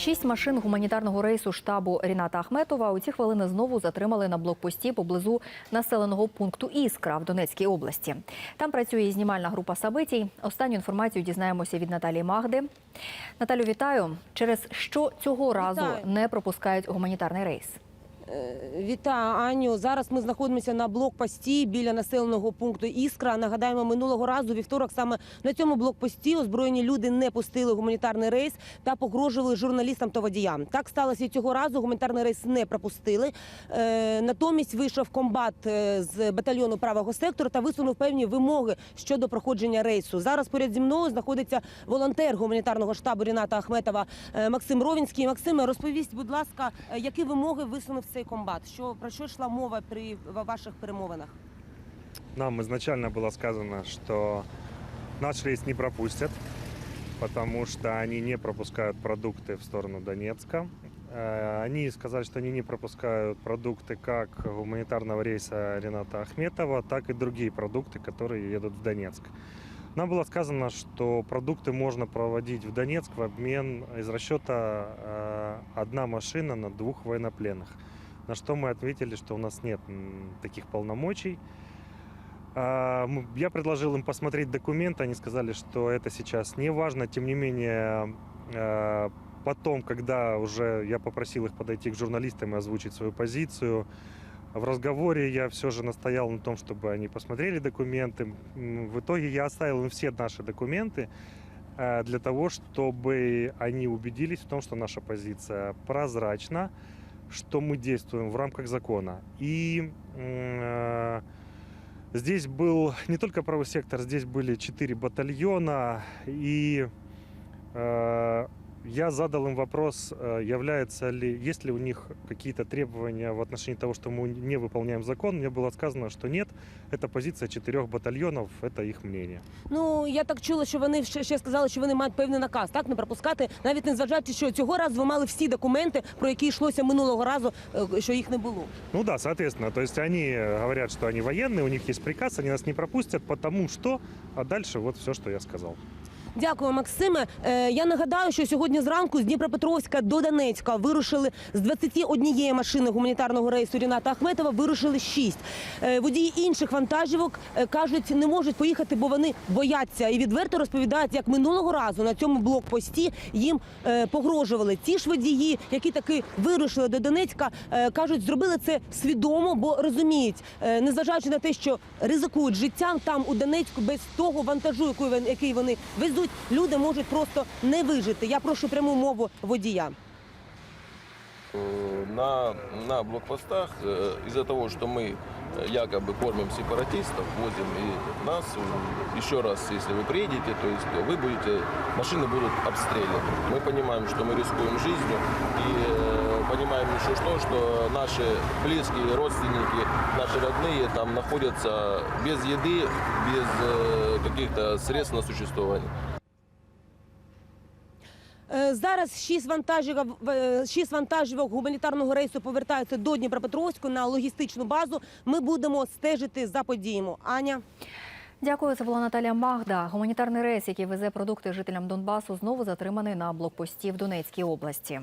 Шість машин гуманітарного рейсу штабу Ріната Ахметова у ці хвилини знову затримали на блокпості поблизу населеного пункту Іскра в Донецькій області. Там працює і знімальна група Сабитій. Останню інформацію дізнаємося від Наталії Магди. Наталю, вітаю. Через що цього разу Вітаю. не пропускають гуманітарний рейс? Вітаю, Аню. Зараз ми знаходимося на блокпості біля населеного пункту Іскра. Нагадаємо, минулого разу вівторок саме на цьому блокпості озброєні люди не пустили гуманітарний рейс та погрожували журналістам та водіям. Так сталося і цього разу. Гуманітарний рейс не пропустили. Е, натомість вийшов комбат е, з батальйону правого сектору та висунув певні вимоги щодо проходження рейсу. Зараз поряд зі мною знаходиться волонтер гуманітарного штабу Ріната Ахметова е, Максим Ровінський. Максиме, розповість, будь ласка, е, які вимоги висунув цей комбат? Що про що йшла мова при ва- ваших перемовинах? Нам изначально было сказано, что наш рейс не пропустят, потому что они не пропускают продукты в сторону Донецка. Э, Они сказали, что они не пропускают продукты как гуманитарного рейса Рената Ахметова, так и другие продукты, которые едут в Донецк. Нам было сказано, что продукты можно проводить в Донецк в обмен из расчета э, одна машина на двух военнопленных. На что мы ответили, что у нас нет таких полномочий. А, Я предложил им посмотреть документы, они сказали, что это сейчас не важно. Тем не менее, э, потом, когда уже я попросил их подойти к журналистам и озвучить свою позицию, в разговоре я все же настоял на том, чтобы они посмотрели документы. В итоге я оставил им все наши документы э, для того, чтобы они убедились в том, что наша позиция прозрачна, что мы действуем в рамках закона. И э, Здесь был не только правый сектор, здесь были четыре батальона. И э, я задал им вопрос, э, является ли, есть ли у них какие-то требования в отношении того, что мы не выполняем закон. Мне было сказано, что нет. Это позиция четырех батальонов, это их мнение. Ну я так чула, що вони ще, ще сказали, що вони мають певний наказ, так не пропускати, навіть не зважаючи, що цього разу ви мали всі документи, про які йшлося минулого разу, е, що їх не було. Ну да, соответственно, то есть они говорят, что они военные, у них есть приказ, они нас не пропустят, потому что, а дальше вот все, что я сказал. Дякую, Максиме. Е, я нагадаю, що сьогодні зранку з Дніпропетровська до Донецька вирушили з 21 машини гуманітарного рейсу Ріната Ахметова. Вирушили 6. Е, водії інших вантажівок е, кажуть, не можуть поїхати, бо вони бояться і відверто розповідають, як минулого разу на цьому блокпості їм погрожували. Ті ж водії, які таки вирушили до Донецька, кажуть, зробили це свідомо, бо розуміють, незважаючи на те, що ризикують життям там у Донецьку без того вантажу, який вони- який вони везуть, люди можуть просто не вижити. Я прошу пряму мову водія. Э, на, на блокпостах э, из-за того, что мы э, якобы кормим сепаратистов, возим и нас, э, еще раз, если вы приедете, то есть вы будете, машины будут обстреляны. Мы понимаем, что мы рискуем жизнью и э, понимаем еще что, что наши близкие, родственники, наши родные там находятся без еды, без э, каких-то средств на существование. Е, Зараз шість вантажівок, е, шість вантажівок гуманітарного рейсу повертаються до Дніпропетровську на логістичну базу. Ми будемо стежити за подіями. Аня. Дякую, це була Наталія Магда. Гуманітарний рейс, який везе продукти жителям Донбасу, знову затриманий на блокпості в Донецькій області.